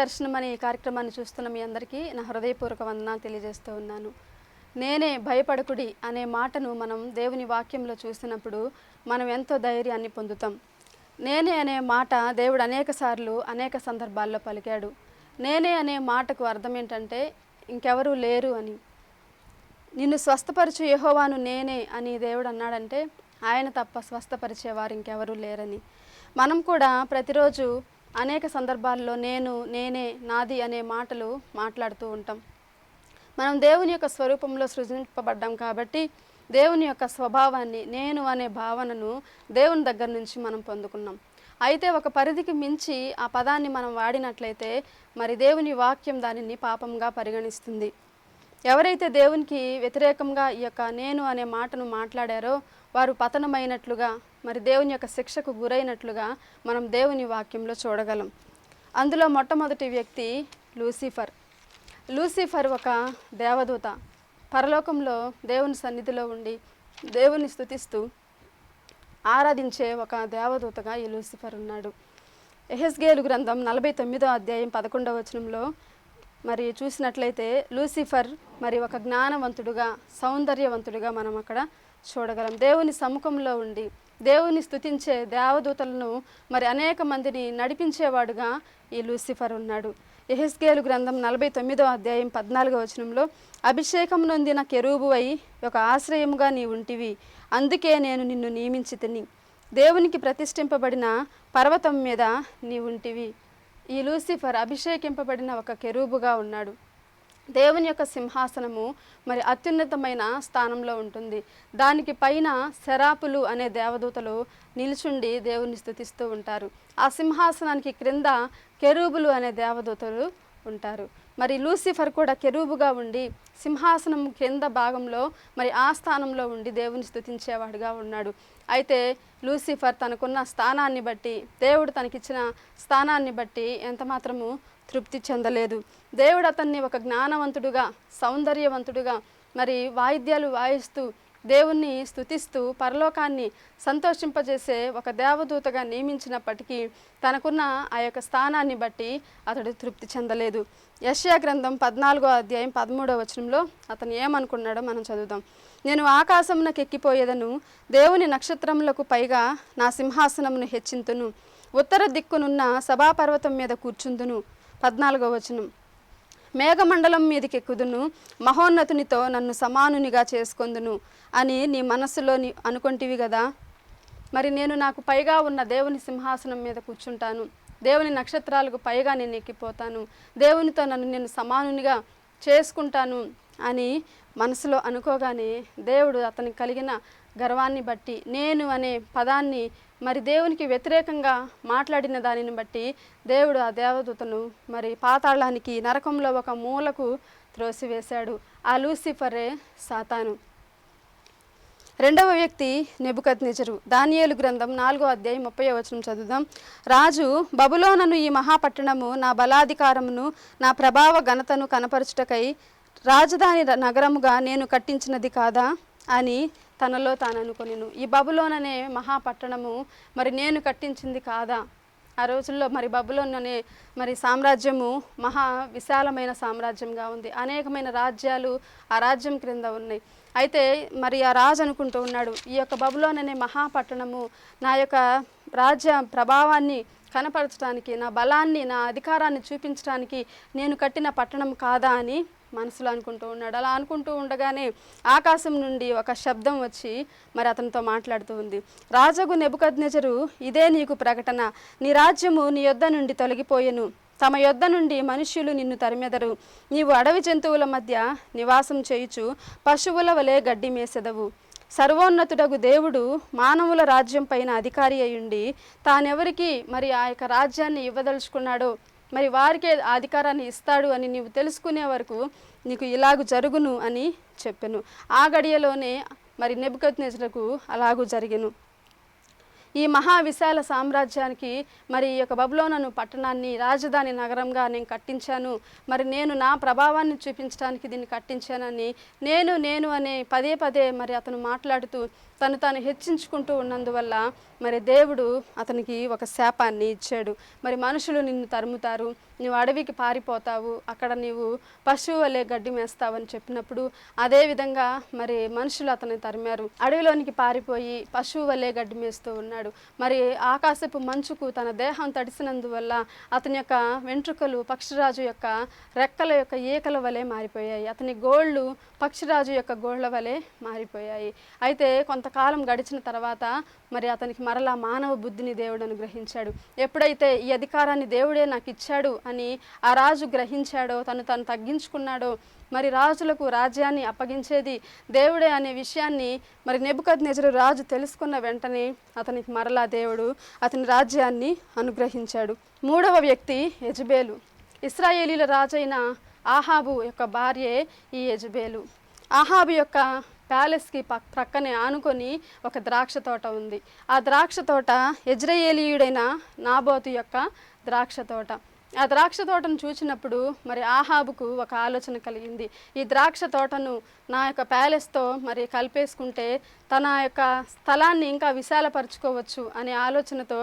దర్శనం అనే ఈ కార్యక్రమాన్ని చూస్తున్న మీ అందరికీ నా హృదయపూర్వక వందనాలు తెలియజేస్తూ ఉన్నాను. నేనే భయపడకుడి అనే మాటను మనం దేవుని వాక్యంలో చూసినప్పుడు మనం ఎంతో ధైర్యాన్ని పొందుతాం. నేనే అనే మాట దేవుడు అనేక సార్లు అనేక సందర్భాల్లో పలికాడు. నేనే అనే మాటకు అర్థం ఏంటంటే ఇంకెవరూ లేరు అని. నిన్ను స్వస్థపరచు యహోవాను నేనే అని దేవుడు అన్నాడంటే ఆయన తప్ప స్వస్థపరిచేవారు ఇంకెవరూ లేరని. మనం కూడా ప్రతిరోజు అనేక సందర్భాల్లో నేను నేనే నాది అనే మాటలు మాట్లాడుతూ ఉంటాం. మనం దేవుని యొక్క స్వరూపంలో సృజింపబడ్డాం కాబట్టి దేవుని యొక్క స్వభావాన్ని నేను అనే భావనను దేవుని దగ్గర నుంచి మనం పొందుకున్నాం. అయితే ఒక పరిధికి మించి ఆ పదాన్ని మనం వాడినట్లయితే మరి దేవుని వాక్యం దానిని పాపంగా పరిగణిస్తుంది. ఎవరైతే దేవునికి వ్యతిరేకంగా ఈ యొక్క నేను అనే మాటను మాట్లాడారో వారు పతనమైనట్లుగా మరి దేవుని యొక్క శిక్షకు గురైనట్లుగా మనం దేవుని వాక్యంలో చూడగలం. అందులో మొట్టమొదటి వ్యక్తి లూసిఫర్. లూసిఫర్ ఒక దేవదూత. పరలోకంలో దేవుని సన్నిధిలో ఉండి దేవుని స్తుతిస్తూ ఆరాధించే ఒక దేవదూతగా ఈ లూసిఫర్ ఉన్నాడు. ఎహెస్గేలు గ్రంథం నలభై తొమ్మిదో అధ్యాయం పదకొండవ వచనంలో మరి చూసినట్లయితే లూసిఫర్ మరి ఒక జ్ఞానవంతుడుగా సౌందర్యవంతుడిగా మనం అక్కడ చూడగలం. దేవుని సముఖంలో ఉండి దేవుని స్థుతించే దేవదూతలను మరి అనేక మందిని నడిపించేవాడుగా ఈ లూసిఫర్ ఉన్నాడు. ఎహెస్కేలు గ్రంథం నలభై తొమ్మిదో అధ్యాయం పద్నాలుగో వచనంలో అభిషేకం నొందిన కెరూబు అయి ఒక ఆశ్రయముగా నీ ఉంటివి. అందుకే నేను నిన్ను నియమించి తిని దేవునికి ప్రతిష్ఠింపబడిన పర్వతం మీద నీ ఉంటివి. ఈ లూసిఫర్ అభిషేకింపబడిన ఒక కెరూబుగా ఉన్నాడు. దేవుని యొక్క సింహాసనము మరి అత్యున్నతమైన స్థానంలో ఉంటుంది. దానికి పైన శరాపులు అనే దేవదూతలు నిల్చుండి దేవుని స్తుతిస్తూ ఉంటారు. ఆ సింహాసనానికి క్రింద కెరూబులు అనే దేవదూతలు ఉంటారు. మరి లూసిఫర్ కూడా కెరూబుగా ఉండి సింహాసనం క్రింద భాగంలో మరి ఆ స్థానంలో ఉండి దేవుని స్తుతించేవాడుగా ఉన్నాడు. అయితే లూసిఫర్ తనకున్న స్థానాన్ని బట్టి దేవుడు తనకిచ్చిన స్థానాన్ని బట్టి ఎంతమాత్రము తృప్తి చెందలేదు. దేవుడు అతన్ని ఒక జ్ఞానవంతుడుగా సౌందర్యవంతుడుగా మరి వాయిద్యాలు వాయిస్తూ దేవుణ్ణి స్థుతిస్తూ పరలోకాన్ని సంతోషింపజేసే ఒక దేవదూతగా నియమించినప్పటికీ తనకున్న ఆ యొక్క స్థానాన్ని బట్టి అతడు తృప్తి చెందలేదు. యశ్యా గ్రంథం పద్నాలుగో అధ్యాయం పదమూడవ వచనంలో అతను ఏమనుకున్నాడో మనం చదువుదాం. నేను ఆకాశమునకు ఎక్కిపోయేదను దేవుని నక్షత్రములకు పైగా నా సింహాసనమును హెచ్చింతును. ఉత్తర దిక్కునున్న సభాపర్వతం మీద కూర్చుందును. పద్నాలుగో వచనం. మేఘమండలం మీదకెక్కుదును మహోన్నతునితో నన్ను సమానునిగా చేసుకొందును అని నీ మనస్సులో నీ అనుకుంటివి కదా మరి నేను నాకు పైగా ఉన్న దేవుని సింహాసనం మీద కూర్చుంటాను. దేవుని నక్షత్రాలకు పైగా నేను ఎక్కిపోతాను. దేవునితో నన్ను నేను సమానునిగా చేసుకుంటాను అని మనసులో అనుకోగానే దేవుడు అతనికి కలిగిన గర్వాన్ని బట్టి నేను అనే పదాన్ని మరి దేవునికి వ్యతిరేకంగా మాట్లాడిన దానిని బట్టి దేవుడు ఆ దేవదూతను మరి పాతాళానికి నరకంలో ఒక మూలకు త్రోసివేశాడు. ఆ లూసిఫరే సాతాను. రెండవ వ్యక్తి నెబుకత్ నిజరు దానియేలు గ్రంథం నాలుగో అధ్యాయం ముప్పై వచనం చదువుదాం. రాజు బబులోనను ఈ మహాపట్టణము నా బలాధికారమును నా ప్రభావ ఘనతను కనపరచుటకై రాజధాని నగరముగా నేను కట్టించినది కాదా? అని తనలో తాను ఈ బబులోన్ అనే మహాపట్టణము మరి నేను కట్టించింది కాదా? ఆ రోజుల్లో మరి బబులోన్ అనే మరి సామ్రాజ్యము మహా విశాలమైన సామ్రాజ్యంగా ఉంది. అనేకమైన రాజ్యాలు ఆ రాజ్యం క్రింద ఉన్నాయి. అయితే మరి ఆ రాజు అనుకుంటూ ఉన్నాడు ఈ యొక్క బబులోన్ అనే మహాపట్టణము నా యొక్క రాజ్య ప్రభావాన్ని కనపరచడానికి నా బలాన్ని నా అధికారాన్ని చూపించడానికి నేను కట్టిన పట్టణం కాదా అని మనసులో అనుకుంటూ ఉన్నాడు. అలా అనుకుంటూ ఉండగానే ఆకాశం నుండి ఒక శబ్దం వచ్చి మరి అతనితో మాట్లాడుతూ ఉంది. రాజగు నెబుకద్నెజరు ఇదే నీకు ప్రకటన. నీ రాజ్యము నీ యొద్ద నుండి తొలగిపోయెను. తమ యొద్ద నుండి మనుష్యులు నిన్ను తరిమెదరు. నీవు అడవి జంతువుల మధ్య నివాసం చేయుచు పశువుల వలె గడ్డి మేసెదవు. సర్వోన్నతుడగు దేవుడు మానవుల రాజ్యం పైన అధికారి అయ్యుండి తానెవరికి మరి ఆ యొక్క రాజ్యాన్ని ఇవ్వదలుచుకున్నాడో మరి వారికే అధికారాన్ని ఇస్తాడు అని నీవు తెలుసుకునే వరకు నీకు ఇలాగ జరుగును అని చెప్పాను. ఆ గడియలోనే మరి నెబుకద్నెజరకు అలాగూ జరిగెను. ఈ మహా విశాల సామ్రాజ్యానికి మరి ఈ యొక్క బబులోనను పట్టణాన్ని రాజధాని నగరంగా నేను కట్టించాను. మరి నేను నా ప్రభావాన్ని చూపించడానికి దీన్ని కట్టించానని నేను నేను అనే పదే పదే మరి అతను మాట్లాడుతూ తను తాను హెచ్చించుకుంటూ ఉన్నందువల్ల మరి దేవుడు అతనికి ఒక శాపాన్ని ఇచ్చాడు. మరి మనుషులు నిన్ను తరుముతారు. నువ్వు అడవికి పారిపోతావు అక్కడ నీవు పశువు వలె గడ్డి మేస్తావని చెప్పినప్పుడు అదే విధంగా మరి మనుషులు అతన్ని తరిమారు. అడవిలోనికి పారిపోయి పశువు వలె గడ్డి మేస్తూ ఉన్నాడు. మరి ఆకాశపు మంచుకు తన దేహం తడిసినందువల్ల అతని యొక్క వెంట్రుకలు పక్షిరాజు యొక్క రెక్కల యొక్క ఈకల వలె మారిపోయాయి. అతని గోళ్ళు పక్షిరాజు యొక్క గోళ్ళ వలె మారిపోయాయి. అయితే కొంతకాలం గడిచిన తర్వాత మరి అతనికి మరలా మానవ బుద్ధిని దేవుడు అనుగ్రహించాడు. ఎప్పుడైతే ఈ అధికారాన్ని దేవుడే నాకు ఇచ్చాడు అని ఆ రాజు గ్రహించాడో తను తను తగ్గించుకున్నాడో మరి రాజులకు రాజ్యాన్ని అప్పగించేది దేవుడే అనే విషయాన్ని మరి నెబుకద్ రాజు తెలుసుకున్న వెంటనే అతనికి మరలా దేవుడు అతని రాజ్యాన్ని అనుగ్రహించాడు. మూడవ వ్యక్తి యజబేలు. ఇస్రాయేలీల రాజైన ఆహాబు యొక్క భార్యే ఈ యజబేలు. ఆహాబు యొక్క ప్యాలెస్కి పక్ ప్రక్కనే ఆనుకొని ఒక ద్రాక్ష తోట ఉంది. ఆ ద్రాక్ష తోట ఎజ్రయేలియుడైన నాబోతు యొక్క ద్రాక్ష తోట. ఆ ద్రాక్ష తోటను చూసినప్పుడు మరి ఆహాబుకు ఒక ఆలోచన కలిగింది. ఈ ద్రాక్ష తోటను నా యొక్క ప్యాలెస్తో మరి కలిపేసుకుంటే తన యొక్క స్థలాన్ని ఇంకా విశాలపరచుకోవచ్చు అనే ఆలోచనతో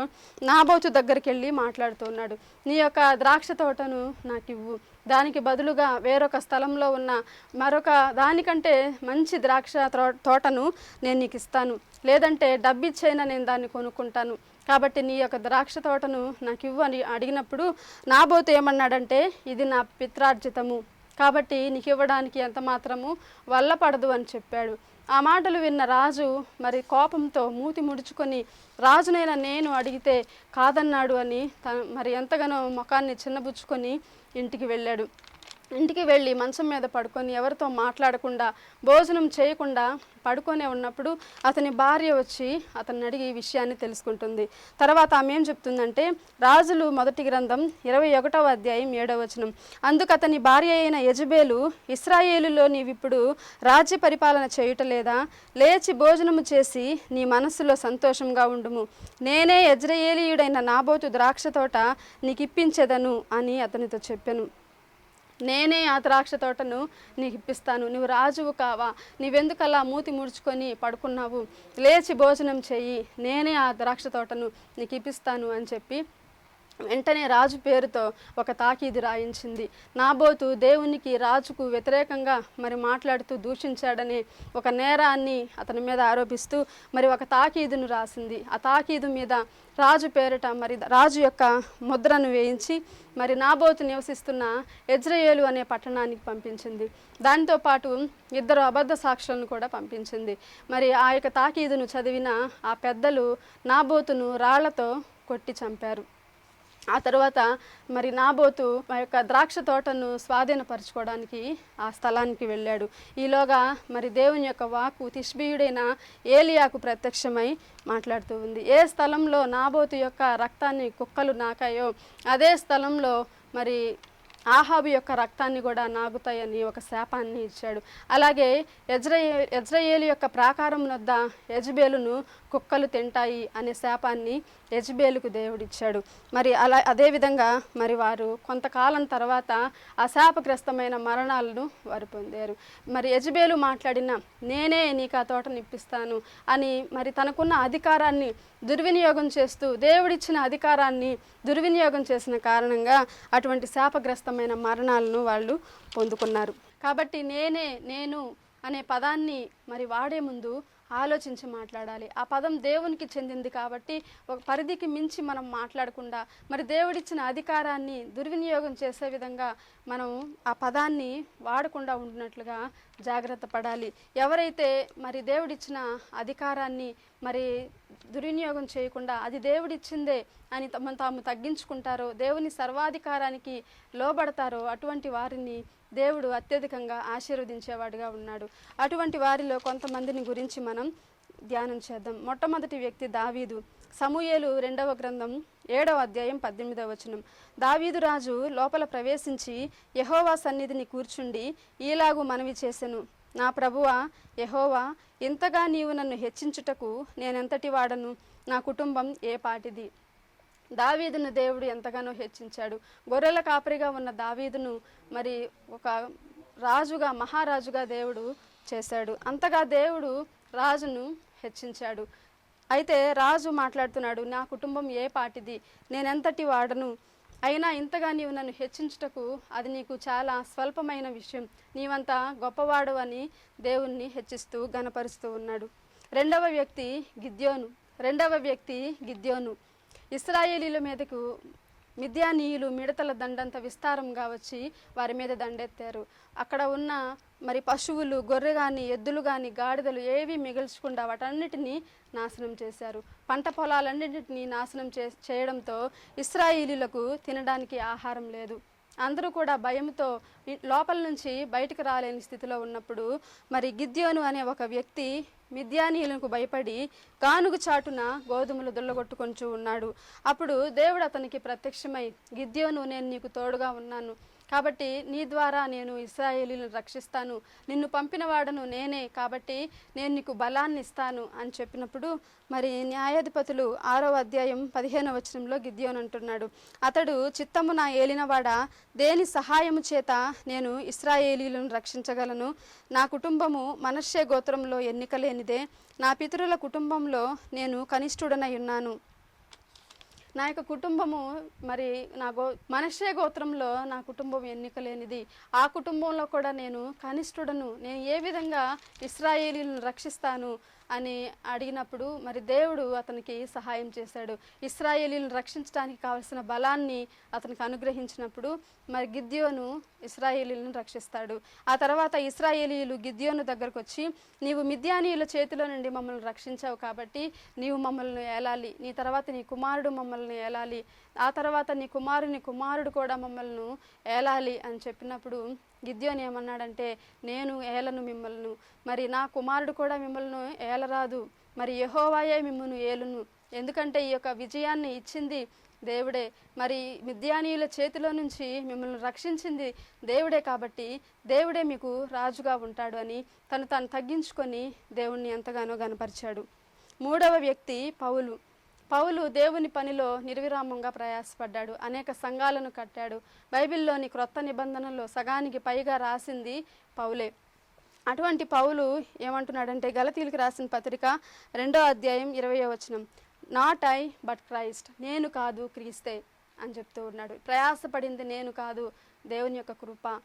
నాబోచు దగ్గరికి వెళ్ళి మాట్లాడుతున్నాడు నీ యొక్క ద్రాక్ష తోటను నాకు ఇవ్వు. దానికి బదులుగా వేరొక స్థలంలో ఉన్న మరొక దానికంటే మంచి ద్రాక్ష తో- తోటను నేను నీకు ఇస్తాను. లేదంటే డబ్బిచ్చైనా నేను దాన్ని కొనుక్కుంటాను. కాబట్టి నీ యొక్క ద్రాక్ష తోటను నాకు ఇవ్వు అని అడిగినప్పుడు నాబోతు ఏమన్నాడంటే ఇది నా పిత్రార్జితము. కాబట్టి నీకు ఇవ్వడానికి ఎంత మాత్రము వల్లపడదు అని చెప్పాడు. ఆ మాటలు విన్న రాజు మరి కోపంతో మూతి ముడుచుకొని రాజునైనా నేను అడిగితే కాదన్నాడు అని మరి ఎంతగానో ముఖాన్ని చిన్నబుచ్చుకొని ఇంటికి వెళ్ళాడు. ఇంటికి వెళ్ళి మంచం మీద పడుకొని ఎవరితో మాట్లాడకుండా భోజనం చేయకుండా పడుకొనే ఉన్నప్పుడు అతని భార్య వచ్చి అతన్ని అడిగి ఈ విషయాన్ని తెలుసుకుంటుంది. తర్వాత ఆమె ఏం చెప్తుందంటే రాజులు మొదటి గ్రంథం ఇరవై ఒకటవ అధ్యాయం ఏడవ వచనం. అందుకు అతని భార్య అయిన యజబేలు ఇస్రాయేలులో నీవిప్పుడు రాజ్య పరిపాలన చేయుటలేదా లేచి భోజనము చేసి నీ మనస్సులో సంతోషంగా ఉండుము. నేనే యజ్రయేలీయుడైన నాబోతు ద్రాక్ష తోట నీకిప్పించేదను అని అతనితో చెప్పాను. నేనే ఆ ద్రాక్ష తోటను నీకు ఇప్పిస్తాను. నువ్వు రాజువు కావా. నీవెందుకు అలా మూతి ముడుచుకొని పడుకున్నావు? లేచి భోజనం చెయ్యి. నేనే ఆ ద్రాక్ష తోటను నీకు ఇప్పిస్తాను అని చెప్పి వెంటనే రాజు పేరుతో ఒక తాకీదు రాయించింది. నాబోతు దేవునికి రాజుకు వ్యతిరేకంగా మరి మాట్లాడుతూ దూషించాడనే ఒక నేరాన్ని అతని మీద ఆరోపిస్తూ మరి ఒక తాకీదును రాసింది. ఆ తాకీదు మీద రాజు పేరిట మరి రాజు యొక్క ముద్రను వేయించి మరి నాబోతు నివసిస్తున్న ఎజ్రయేలు అనే పట్టణానికి పంపించింది. దానితో పాటు ఇద్దరు అబద్ధ సాక్షులను కూడా పంపించింది. మరి ఆ యొక్క తాకీదును చదివిన ఆ పెద్దలు నాబోతును రాళ్ళతో కొట్టి చంపారు. ఆ తర్వాత మరి నాబోతు ఆ యొక్క ద్రాక్ష తోటను స్వాధీనపరచుకోవడానికి ఆ స్థలానికి వెళ్ళాడు. ఈలోగా మరి దేవుని యొక్క వాకు తిష్బీయుడైన ఏలియాకు ప్రత్యక్షమై మాట్లాడుతూ ఉంది. ఏ స్థలంలో నాబోతు యొక్క రక్తాన్ని కుక్కలు నాకాయో అదే స్థలంలో మరి ఆహాబు యొక్క రక్తాన్ని కూడా నాగుతాయని ఒక శాపాన్ని ఇచ్చాడు. అలాగే యజ్రయే ఎజ్రయేలు యొక్క ప్రాకారం వద్ద యజ్బేలును కుక్కలు తింటాయి అనే శాపాన్ని యజ్బేలుకు దేవుడిచ్చాడు. మరి అలా అదేవిధంగా మరి వారు కొంతకాలం తర్వాత ఆ శాపగ్రస్తమైన మరణాలను వారు పొందారు. మరి యజ్బేలు మాట్లాడిన నేనే నీకు ఆ తోటను ఇప్పిస్తాను అని మరి తనకున్న అధికారాన్ని దుర్వినియోగం చేస్తూ దేవుడిచ్చిన అధికారాన్ని దుర్వినియోగం చేసిన కారణంగా అటువంటి శాపగ్రస్తమైన మరణాలను వాళ్ళు పొందుకున్నారు. కాబట్టి నేనే నేను అనే పదాన్ని మరి వాడే ముందు ఆలోచించి మాట్లాడాలి. ఆ పదం దేవునికి చెందింది కాబట్టి ఒక పరిధికి మించి మనం మాట్లాడకుండా మరి దేవుడిచ్చిన అధికారాన్ని దుర్వినియోగం చేసే విధంగా మనం ఆ పదాన్ని వాడకుండా ఉండినట్లుగా జాగ్రత్త పడాలి. ఎవరైతే మరి దేవుడిచ్చిన అధికారాన్ని మరి దుర్వినియోగం చేయకుండా అది దేవుడిచ్చిందే అని తమ తాము తగ్గించుకుంటారో దేవుని సర్వాధికారానికి లోబడతారో అటువంటి వారిని దేవుడు అత్యధికంగా ఆశీర్వదించేవాడుగా ఉన్నాడు. అటువంటి వారిలో కొంతమందిని గురించి మనం ధ్యానం చేద్దాం. మొట్టమొదటి వ్యక్తి దావీదు. సమూయేలు రెండవ గ్రంథం ఏడవ అధ్యాయం పద్దెనిమిదవ వచనం. దావీదు రాజు లోపల ప్రవేశించి యహోవా సన్నిధిని కూర్చుండి ఈలాగు మనవి చేసెను. నా ప్రభువా యహోవా ఇంతగా నీవు నన్ను హెచ్చించుటకు నేనెంతటి వాడను? నా కుటుంబం ఏ పాటిది? దావీదును దేవుడు ఎంతగానో హెచ్చించాడు. గొర్రెల కాపరిగా ఉన్న దావీదును మరి ఒక రాజుగా మహారాజుగా దేవుడు చేశాడు. అంతగా దేవుడు రాజును హెచ్చించాడు అయితే రాజు మాట్లాడుతున్నాడు నా కుటుంబం ఏ పాటిది? నేనెంతటి వాడను? అయినా ఇంతగా నీవు నన్ను హెచ్చించుటకు అది నీకు చాలా స్వల్పమైన విషయం. నీవంత గొప్పవాడు అని దేవుణ్ణి హెచ్చిస్తూ గనపరుస్తూ ఉన్నాడు. రెండవ వ్యక్తి గిద్యోను. రెండవ వ్యక్తి గిద్యోను. ఇస్రాయేలీల మీదకు మిథ్యానీయులు మిడతల దండంత విస్తారంగా వచ్చి వారి మీద దండెత్తారు. అక్కడ ఉన్న మరి పశువులు గొర్రె కానీ ఎద్దులు కానీ గాడిదలు ఏవి మిగిల్చకుండా వాటన్నిటినీ నాశనం చేశారు. పంట పొలాలన్నింటినీ నాశనం చే చేయడంతో ఇస్రాయిలీలకు తినడానికి ఆహారం లేదు. అందరూ కూడా భయంతో లోపల నుంచి బయటకు రాలేని స్థితిలో ఉన్నప్పుడు మరి గిద్యోను అనే ఒక వ్యక్తి మిద్యానీయులకు భయపడి కానుగు చాటున గోధుమలు దుల్లగొట్టుకొంచు ఉన్నాడు. అప్పుడు దేవుడు అతనికి ప్రత్యక్షమై గిద్యోను నేను నీకు తోడుగా ఉన్నాను. కాబట్టి నీ ద్వారా నేను ఇస్రాయేలీలను రక్షిస్తాను. నిన్ను పంపిన వాడను నేనే. కాబట్టి నేను నీకు బలాన్ని ఇస్తాను అని చెప్పినప్పుడు మరి న్యాయాధిపతులు ఆరో అధ్యాయం పదిహేను వచనంలో గిద్యోన్ అంటున్నాడు. అతడు చిత్తము నా ఏలినవాడ దేని సహాయము చేత నేను ఇస్రాయేలీలను రక్షించగలను? నా కుటుంబము మనశ్శే గోత్రంలో ఎన్నికలేనిదే. నా పితరుల కుటుంబంలో నేను కనిష్ఠుడనై ఉన్నాను. నా యొక్క కుటుంబము మరి నా గో మనషే గోత్రంలో నా కుటుంబం ఎన్నిక లేనిది ఆ కుటుంబంలో కూడా నేను కనిష్ఠుడను. నేను ఏ విధంగా ఇస్రాయేలీలను రక్షిస్తాను? అని అడిగినప్పుడు మరి దేవుడు అతనికి సహాయం చేశాడు. ఇస్రాయేలీలను రక్షించడానికి కావలసిన బలాన్ని అతనికి అనుగ్రహించినప్పుడు మరి గిద్యోను ఇస్రాయేలీలను రక్షిస్తాడు. ఆ తర్వాత ఇస్రాయేలీలు గిద్యోను దగ్గరకు వచ్చి నీవు మిద్యానీయుల చేతిలో నుండి మమ్మల్ని రక్షించావు కాబట్టి నీవు మమ్మల్ని ఏలాలి. నీ తర్వాత నీ కుమారుడు మమ్మల్ని ఏలాలి. ఆ తర్వాత నీ కుమారుని కుమారుడు కూడా మమ్మల్ని ఏలాలి అని చెప్పినప్పుడు గిద్యోని ఏమన్నాడంటే నేను ఏలను మిమ్మల్ని మరి నా కుమారుడు కూడా మిమ్మల్ని ఏలరాదు మరి యహోవాయే మిమ్మల్ని ఏలును. ఎందుకంటే ఈ యొక్క విజయాన్ని ఇచ్చింది దేవుడే. మరి మిద్యానీయుల చేతిలో నుంచి మిమ్మల్ని రక్షించింది దేవుడే కాబట్టి దేవుడే మీకు రాజుగా ఉంటాడు అని తను తాను తగ్గించుకొని దేవుణ్ణి ఎంతగానో గనపరిచాడు మూడవ వ్యక్తి పౌలు. పౌలు దేవుని పనిలో నిర్విరామంగా ప్రయాసపడ్డాడు. అనేక సంఘాలను కట్టాడు. బైబిల్లోని క్రొత్త నిబంధనల్లో సగానికి పైగా రాసింది పౌలే. అటువంటి పౌలు ఏమంటున్నాడంటే గలతీలకు రాసిన పత్రిక రెండో అధ్యాయం ఇరవయో వచనం. నాట్ ఐ బట్ క్రైస్ట్ నేను కాదు క్రీస్తే అని చెప్తూ ఉన్నాడు. ప్రయాసపడింది నేను కాదు దేవుని యొక్క కృప.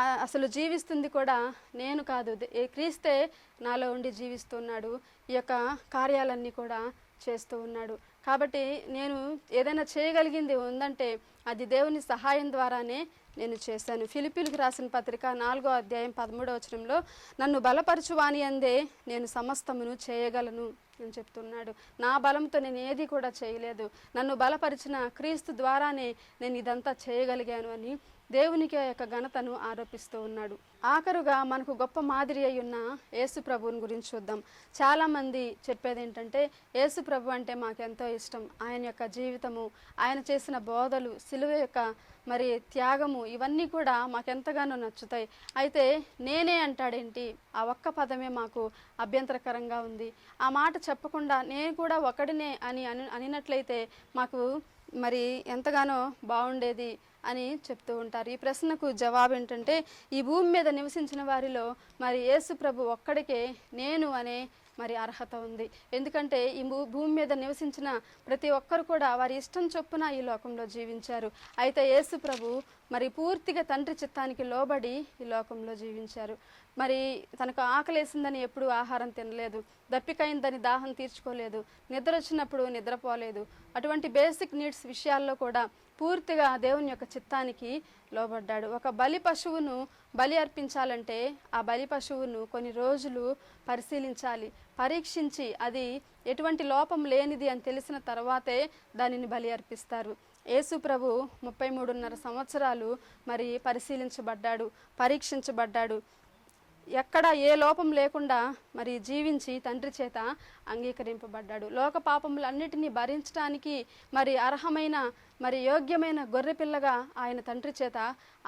అసలు జీవిస్తుంది కూడా నేను కాదు. ఏ క్రీస్తే నాలో ఉండి జీవిస్తున్నాడు. ఈ యొక్క కార్యాలన్నీ కూడా చేస్తూ ఉన్నాడు. కాబట్టి నేను ఏదైనా చేయగలిగింది ఉందంటే అది దేవుని సహాయం ద్వారానే నేను చేశాను. ఫిలిపిలకు రాసిన పత్రిక నాలుగో అధ్యాయం పదమూడవ వచనంలో నన్ను బలపరచువాని అందే నేను సమస్తమును చేయగలను అని చెప్తున్నాడు. నా బలంతో నేను ఏది కూడా చేయలేదు. నన్ను బలపరిచిన క్రీస్తు ద్వారానే నేను ఇదంతా చేయగలిగాను అని దేవునికి యొక్క ఘనతను ఆరోపిస్తూ ఉన్నాడు. ఆఖరుగా మనకు గొప్ప మాదిరి అయి ఉన్న యేసు ప్రభువుని గురించి చూద్దాం. చాలామంది చెప్పేది ఏంటంటే యేసు ప్రభు అంటే మాకెంతో ఇష్టం. ఆయన యొక్క జీవితము ఆయన చేసిన బోధలు సిలువ యొక్క మరి త్యాగము ఇవన్నీ కూడా మాకెంతగానో నచ్చుతాయి. అయితే నేనే అంటాడేంటి? ఆ ఒక్క పదమే మాకు అభ్యంతరకరంగా ఉంది. ఆ మాట చెప్పకుండా నేను కూడా ఒకడినే అని అని అనినట్లయితే మాకు మరి ఎంతగానో బాగుండేది అని చెప్తూ ఉంటారు. ఈ ప్రశ్నకు జవాబు ఏంటంటే ఈ భూమి మీద నివసించిన వారిలో మరి యేసు ప్రభు ఒక్కడికే నేను అనే మరి అర్హత ఉంది. ఎందుకంటే ఈ భూ- భూమి మీద నివసించిన ప్రతి ఒక్కరు కూడా వారి ఇష్టం చొప్పున ఈ లోకంలో జీవించారు. అయితే యేసు ప్రభు మరి పూర్తిగా తండ్రి చిత్తానికి లోబడి ఈ లోకంలో జీవించారు. మరి తనకు ఆకలేసిందని ఎప్పుడూ ఆహారం తినలేదు. దప్పికైందని దాహం తీర్చుకోలేదు. నిద్ర వచ్చినప్పుడు నిద్రపోలేదు. అటువంటి బేసిక్ నీడ్స్ విషయాల్లో కూడా పూర్తిగా దేవుని యొక్క చిత్తానికి లోబడ్డాడు. ఒక బలి పశువును బలి అర్పించాలంటే ఆ బలి పశువును కొన్ని రోజులు పరిశీలించాలి. పరీక్షించి అది ఎటువంటి లోపం లేనిది అని తెలిసిన తర్వాతే దానిని బలి అర్పిస్తారు. యేసు ప్రభు ముప్పై మూడున్నర సంవత్సరాలు మరి పరిశీలించబడ్డాడు పరీక్షించబడ్డాడు. ఎక్కడ ఏ లోపం లేకుండా మరి జీవించి తండ్రి చేత అంగీకరింపబడ్డాడు. లోక పాపములన్నిటినీ భరించడానికి మరి అర్హమైన మరి యోగ్యమైన గొర్రెపిల్లగా ఆయన తండ్రి చేత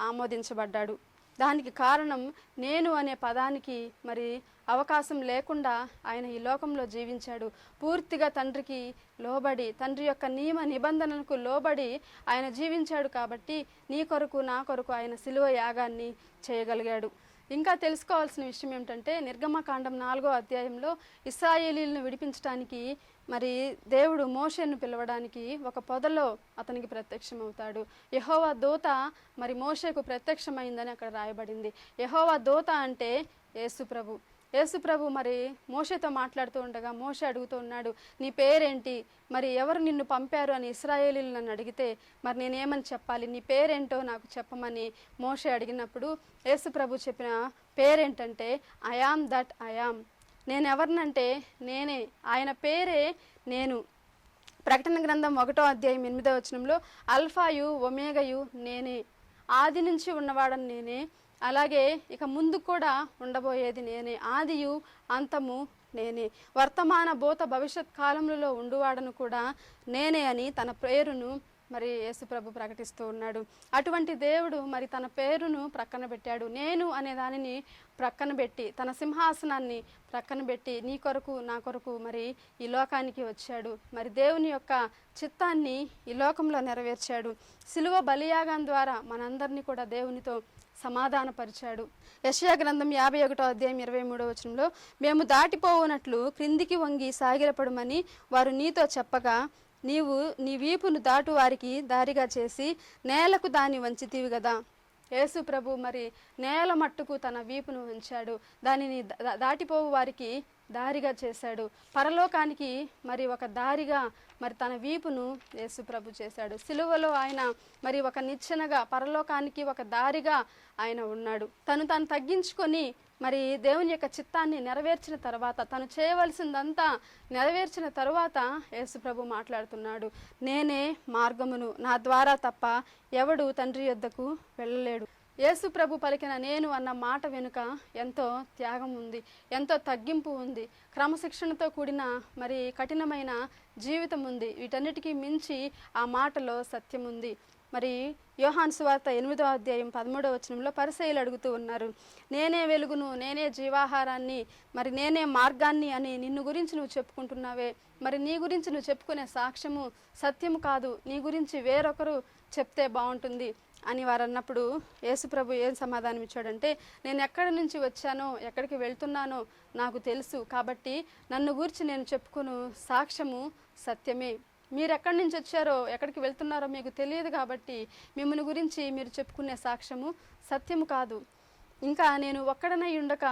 ఆమోదించబడ్డాడు. దానికి కారణం నేను అనే పదానికి మరి అవకాశం లేకుండా ఆయన ఈ లోకంలో జీవించాడు. పూర్తిగా తండ్రికి లోబడి తండ్రి యొక్క నియమ నిబంధనలకు లోబడి ఆయన జీవించాడు కాబట్టి నీ కొరకు నా కొరకు ఆయన శిలువ యాగాన్ని చేయగలిగాడు. ఇంకా తెలుసుకోవాల్సిన విషయం ఏమిటంటే నిర్గమకాండం నాలుగో అధ్యాయంలో ఇస్రాయేలీలను విడిపించడానికి మరి దేవుడు మోషేను పిలవడానికి ఒక పొదలో అతనికి ప్రత్యక్షమవుతాడు. యహోవా దూత మరి మోషేకు ప్రత్యక్షమైందని అక్కడ రాయబడింది. యహోవా దూత అంటే యేసుప్రభు. ప్రభు యేసు ప్రభు మరి మోషతో మాట్లాడుతూ ఉండగా మోష అడుగుతూ ఉన్నాడు నీ పేరేంటి? మరి ఎవరు నిన్ను పంపారు? అని ఇస్రాయేలీలు నన్ను అడిగితే మరి నేనేమని చెప్పాలి? నీ పేరేంటో నాకు చెప్పమని మోష అడిగినప్పుడు యేసు ప్రభు చెప్పిన పేరేంటంటే ఐఆమ్ దట్ ఐఆమ్ నేను ఎవరినంటే నేనే. ఆయన పేరే నేను. ప్రకటన గ్రంథం ఒకటో అధ్యాయం ఎనిమిదో వచనంలో అల్ఫాయు ఒమేగయు నేనే. ఆది నుంచి ఉన్నవాడని నేనే. అలాగే ఇక ముందు కూడా ఉండబోయేది నేనే. ఆదియు అంతము నేనే. వర్తమాన భూత భవిష్యత్ కాలములలో ఉండువాడను కూడా నేనే అని తన పేరును మరి యేసుప్రభు ప్రకటిస్తూ ఉన్నాడు. అటువంటి దేవుడు మరి తన పేరును ప్రక్కన పెట్టాడు. నేను అనే దానిని ప్రక్కన పెట్టి తన సింహాసనాన్ని ప్రక్కన పెట్టి నీ కొరకు నా కొరకు మరి ఈ లోకానికి వచ్చాడు. మరి దేవుని యొక్క చిత్తాన్ని ఈ లోకంలో నెరవేర్చాడు. సిలువ బలియాగం ద్వారా మనందరినీ కూడా దేవునితో సమాధానపరిచాడు. యషయా గ్రంథం యాభై ఒకటో అధ్యాయం ఇరవై మూడో వచనంలో మేము దాటిపోవునట్లు క్రిందికి వంగి సాగిలపడమని వారు నీతో చెప్పగా నీవు నీ వీపును దాటు వారికి దారిగా చేసి నేలకు దాన్ని వంచితివి కదా యేసు ప్రభు మరి నేల మట్టుకు తన వీపును ఉంచాడు దానిని దాటిపోవు వారికి దారిగా చేశాడు. పరలోకానికి మరి ఒక దారిగా మరి తన వీపును యేసుప్రభు చేశాడు. సిలువలో ఆయన మరి ఒక నిచ్చెనగా పరలోకానికి ఒక దారిగా ఆయన ఉన్నాడు. తను తాను తగ్గించుకొని మరి దేవుని యొక్క చిత్తాన్ని నెరవేర్చిన తర్వాత తను చేయవలసిందంతా నెరవేర్చిన తర్వాత యేసుప్రభు మాట్లాడుతున్నాడు. నేనే మార్గమును నా ద్వారా తప్ప ఎవడు తండ్రి యొద్దకు వెళ్ళలేడు. యేసు ప్రభు పలికిన నేను అన్న మాట వెనుక ఎంతో త్యాగం ఉంది ఎంతో తగ్గింపు ఉంది. క్రమశిక్షణతో కూడిన మరి కఠినమైన జీవితం ఉంది. వీటన్నిటికీ మించి ఆ మాటలో సత్యం ఉంది. మరి యోహాన్ సువార్త ఎనిమిదో అధ్యాయం పదమూడవ వచనంలో పరిసయులు అడుగుతూ ఉన్నారు నేనే వెలుగును నేనే జీవాహారాన్ని మరి నేనే మార్గాన్ని అని నిన్ను గురించి నువ్వు చెప్పుకుంటున్నావే. మరి నీ గురించి నువ్వు చెప్పుకునే సాక్ష్యము సత్యము కాదు. నీ గురించి వేరొకరు చెప్తే బాగుంటుంది. అని వారు అన్నప్పుడు యేసుప్రభు ఏం సమాధానం ఇచ్చాడంటే నేను ఎక్కడి నుంచి వచ్చానో ఎక్కడికి వెళ్తున్నానో నాకు తెలుసు కాబట్టి నన్ను గురించి నేను చెప్పుకును సాక్ష్యము సత్యమే. మీరు ఎక్కడి నుంచి వచ్చారో ఎక్కడికి వెళ్తున్నారో మీకు తెలియదు కాబట్టి మిమ్మల్ని గురించి మీరు చెప్పుకునే సాక్ష్యము సత్యము కాదు. ఇంకా నేను ఒక్కడనై ఉండక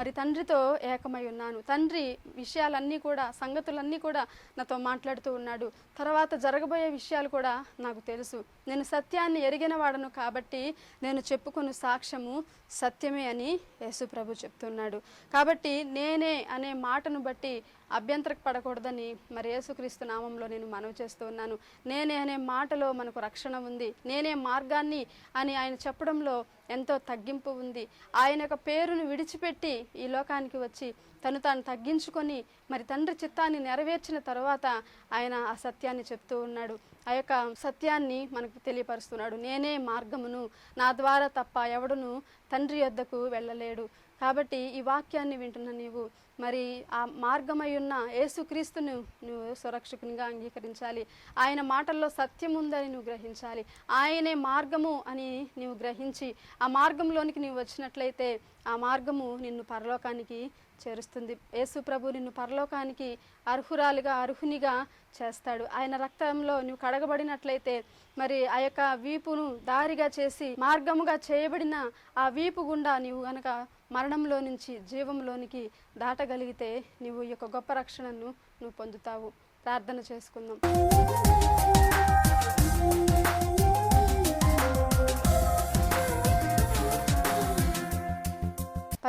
మరి తండ్రితో ఏకమై ఉన్నాను. తండ్రి విషయాలన్నీ కూడా సంగతులన్నీ కూడా నాతో మాట్లాడుతూ ఉన్నాడు. తర్వాత జరగబోయే విషయాలు కూడా నాకు తెలుసు. నేను సత్యాన్ని ఎరిగిన వాడను కాబట్టి నేను చెప్పుకున్న సాక్ష్యము సత్యమే అని యేసుప్రభు చెప్తున్నాడు. కాబట్టి నేనే అనే మాటను బట్టి అభ్యంతర పడకూడదని మరి యేసుక్రీస్తు నామంలో నేను మనవి చేస్తూ ఉన్నాను. నేనే అనే మాటలో మనకు రక్షణ ఉంది. నేనే మార్గాన్ని అని ఆయన చెప్పడంలో ఎంతో తగ్గింపు ఉంది. ఆయన యొక్క పేరును విడిచిపెట్టి ఈ లోకానికి వచ్చి తను తాను తగ్గించుకొని మరి తండ్రి చిత్తాన్ని నెరవేర్చిన తర్వాత ఆయన ఆ సత్యాన్ని చెప్తూ ఉన్నాడు. ఆ యొక్క సత్యాన్ని మనకు తెలియపరుస్తున్నాడు. నేనే మార్గమును నా ద్వారా తప్ప ఎవడును తండ్రి యొద్దకు వెళ్ళలేడు. కాబట్టి ఈ వాక్యాన్ని వింటున్న నీవు మరి ఆ మార్గమై ఉన్న యేసుక్రీస్తును నువ్వు సురక్షకునిగా అంగీకరించాలి. ఆయన మాటల్లో సత్యం ఉందని నువ్వు గ్రహించాలి. ఆయనే మార్గము అని నీవు గ్రహించి ఆ మార్గంలోనికి నువ్వు వచ్చినట్లయితే ఆ మార్గము నిన్ను పరలోకానికి చేరుస్తుంది. యేసు ప్రభు నిన్ను పరలోకానికి అర్హురాలుగా అర్హునిగా చేస్తాడు. ఆయన రక్తంలో నువ్వు కడగబడినట్లయితే మరి ఆ యొక్క వీపును దారిగా చేసి మార్గముగా చేయబడిన ఆ వీపు గుండా నీవు గనక మరణంలో నుంచి జీవంలోనికి దాటగలిగితే నీవు ఈ యొక్క గొప్ప రక్షణను నువ్వు పొందుతావు. ప్రార్థన చేసుకుందాం.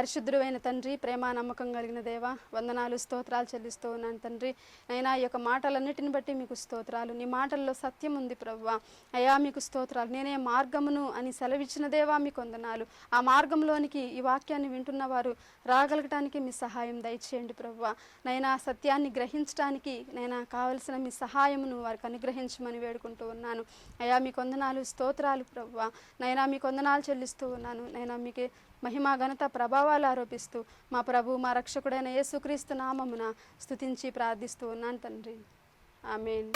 పరిశుద్ధుడైన తండ్రి ప్రేమ నమ్మకం కలిగిన దేవ వందనాలు స్తోత్రాలు చెల్లిస్తూ ఉన్నాను తండ్రి. అయినా ఈ యొక్క మాటలన్నిటిని బట్టి మీకు స్తోత్రాలు. నీ మాటల్లో సత్యం ఉంది ప్రవ్వా. అయా మీకు స్తోత్రాలు. నేనే మార్గమును అని సెలవిచ్చిన దేవా మీకు వందనాలు. ఆ మార్గంలోనికి ఈ వాక్యాన్ని వింటున్న వారు రాగలగటానికి మీ సహాయం దయచేయండి ప్రవ్వా. నైనా సత్యాన్ని గ్రహించడానికి నైనా కావలసిన మీ సహాయమును వారికి అనుగ్రహించమని వేడుకుంటూ ఉన్నాను. అయా మీకు వందనాలు స్తోత్రాలు ప్రవ్వా. నైనా మీకు వందనాలు చెల్లిస్తూ ఉన్నాను. నైనా మీకు మహిమ ఘనత ప్రభావాలు ఆరోపిస్తూ మా ప్రభు మా రక్షకుడైన యేసుక్రీస్తు నామమున స్థుతించి ప్రార్థిస్తూ ఉన్నాను తండ్రి. ఆమెన్.